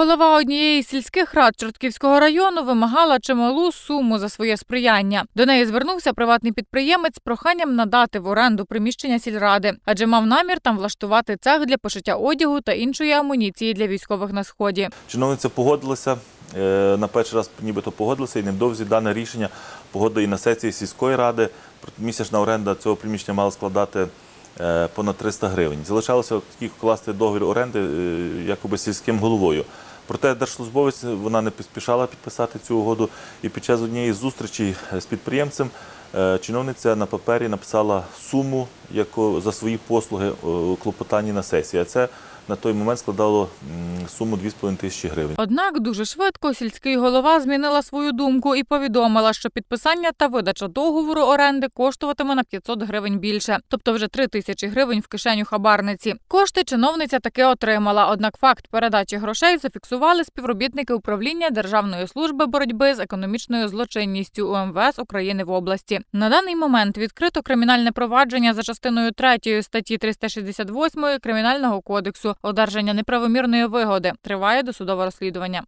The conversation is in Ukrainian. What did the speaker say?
голова однієї з сільських рад Чортківського району вимагала чималу суму за своє сприяння. До неї звернувся приватний підприємець з проханням надати в оренду приміщення сільради, адже мав намір там влаштувати цех для пошиття одягу та іншої амуніції для військових на сході. Чиновниця погодилася, е, на перший раз нібито погодилася, і невдовзі дане рішення погодили і на сесії сільської ради. Місячна оренда цього приміщення мала складати е, понад 300 гривень. Залишалося вкласти договір оренди е, якоби сільським головою. Проте держслужбовець вона не поспішала підписати цю угоду, і під час однієї зустрічі з підприємцем е, чиновниця на папері написала суму яку, за свої послуги е, у клопотанні на сесії. А це на той момент складало суму 2,5 тисячі гривень. Однак дуже швидко сільський голова змінила свою думку і повідомила, що підписання та видача договору оренди коштуватиме на 500 гривень більше, тобто вже 3 тисячі гривень в кишеню хабарниці. Кошти чиновниця таки отримала. Однак факт передачі грошей зафіксували співробітники управління Державної служби боротьби з економічною злочинністю УМВС України в області. На даний момент відкрито кримінальне провадження за частиною 3 статті 368 Кримінального кодексу одержання неправомірної вигоди. Триває досудове розслідування.